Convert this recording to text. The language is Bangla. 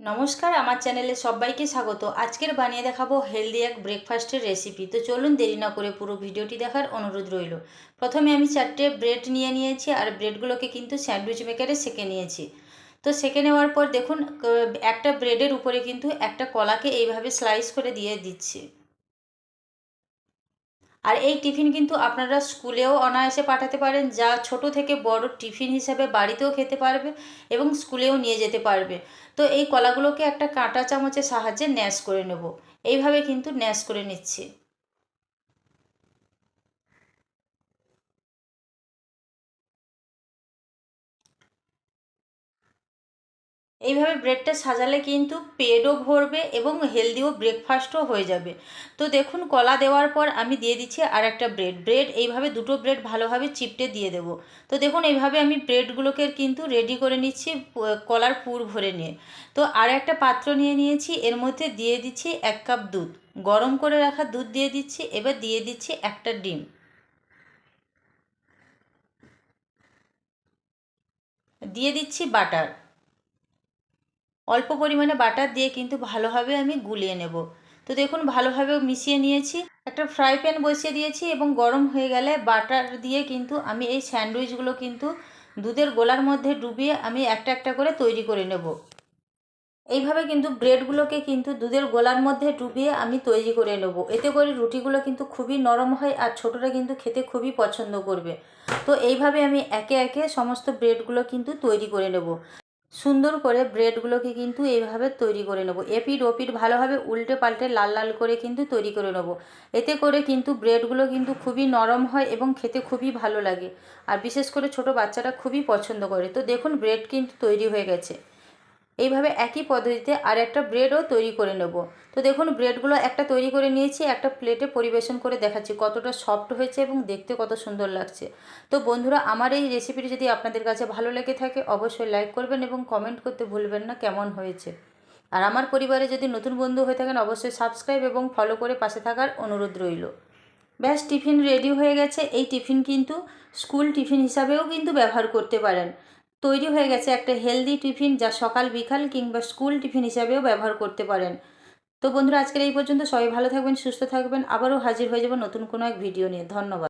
নমস্কার, আমার চ্যানেলে সবাইকে স্বাগত। আজকের বানিয়ে দেখাবো হেলদি এক ব্রেকফাস্টের রেসিপি। তো চলুন দেরি না করে পুরো ভিডিওটি দেখার অনুরোধ রইল। প্রথমে আমি চারটে ব্রেড নিয়ে নিয়েছি আর ব্রেডগুলোকে কিন্তু স্যান্ডউইচ মেকারে সেঁকে নিয়েছি। তো সেঁকে নেওয়ার পর দেখুন একটা ব্রেডের উপরে কিন্তু একটা কলাকে এইভাবে স্লাইস করে দিয়ে দিচ্ছি। আর এই টিফিন কিন্তু আপনারা স্কুলেও অনায়াসে পাঠাতে পারেন, যা ছোট থেকে বড় টিফিন হিসাবে বাড়িতেও খেতে পারবে এবং স্কুলেও নিয়ে যেতে পারবে। তো এই কলাগুলোকে একটা কাঁটা চামচের সাহায্যে ন্যাশ করে নেব। এইভাবে কিন্তু ন্যাশ করে নিচ্ছি। এইভাবে ব্রেডটা সাজালে কিন্তু পেটও ভরবে এবং হেলদিও ব্রেকফাস্টও হয়ে যাবে। তো দেখুন, কলা দেওয়ার পর আমি দিয়ে দিচ্ছি আর একটা ব্রেড। ব্রেড, এইভাবে দুটো ব্রেড ভালোভাবে চিপটে দিয়ে দেবো। তো দেখুন, এইভাবে আমি ব্রেডগুলোকে কিন্তু রেডি করে নিচ্ছি কলার পুর ভরে নিয়ে। তো আর একটা পাত্র নিয়ে নিয়েছি, এর মধ্যে দিয়ে দিচ্ছি এক কাপ দুধ। গরম করে রাখা দুধ দিয়ে দিচ্ছি, এবার দিয়ে দিচ্ছি একটা ডিম। দিয়ে দিচ্ছি বাটার। অল্প পরিমাণে বাটার দিয়ে কিন্তু ভালোভাবে আমি গুলিয়ে নেব। তো দেখুন, ভালোভাবে মিশিয়ে নিয়েছি। একটা ফ্রাই প্যান বসিয়ে দিয়েছি এবং গরম হয়ে গেলে বাটার দিয়ে কিন্তু আমি এই স্যান্ডউইচগুলো কিন্তু দুধের গোলার মধ্যে ডুবিয়ে আমি একটা একটা করে তৈরি করে নেব। এইভাবে কিন্তু ব্রেডগুলোকে কিন্তু দুধের গোলার মধ্যে ডুবিয়ে আমি তৈরি করে নেব। এতে করে রুটিগুলো কিন্তু খুবই নরম হয় আর ছোটরা কিন্তু খেতে খুবই পছন্দ করবে। তো এইভাবে আমি একে একে সমস্ত ব্রেডগুলো কিন্তু তৈরি করে নেব। সুন্দর করে ব্রেডগুলোকে কিন্তু এইভাবে তৈরি করে নেব। এপিট ওপিট ভালোভাবে উল্টে পাল্টে লাল লাল করে কিন্তু তৈরি করে নেব। এতে করে কিন্তু ব্রেডগুলো কিন্তু খুবই নরম হয় এবং খেতে খুবই ভালো লাগে। আর বিশেষ করে ছোট বাচ্চারা খুবই পছন্দ করে। তো দেখুন ব্রেড কিন্তু তৈরি হয়ে গেছে। এইভাবে একই পদ্ধতিতে আর একটা ব্রেডও তৈরি করে নেব। তো দেখুন ব্রেডগুলো একটা তৈরি করে নিয়েছি, একটা প্লেটে পরিবেশন করে দেখাচ্ছি কতটা সফট হয়েছে এবং দেখতে কত সুন্দর লাগছে। তো বন্ধুরা, আমার এই রেসিপিটি যদি আপনাদের কাছে ভালো লেগে থাকে, অবশ্যই লাইক করবেন এবং কমেন্ট করতে ভুলবেন না কেমন হয়েছে। আর আমার পরিবারে যদি নতুন বন্ধু হয়ে থাকেন, অবশ্যই সাবস্ক্রাইব এবং ফলো করে পাশে থাকার অনুরোধ রইল। ব্যাস, টিফিন রেডি হয়ে গেছে। এই টিফিন কিন্তু স্কুল টিফিন হিসাবেও কিন্তু ব্যবহার করতে পারেন। তৈরি হয়ে গেছে একটা হেলদি টিফিন যা সকাল, বিকাল কিংবা স্কুল টিফিন হিসাবেও ব্যবহার করতে পারেন। তো বন্ধুরা, আজকের এই পর্যন্ত সবাই ভালো থাকবেন, সুস্থ থাকবেন। আবারও হাজির হয়ে যাব নতুন কোনো এক ভিডিও নিয়ে। ধন্যবাদ।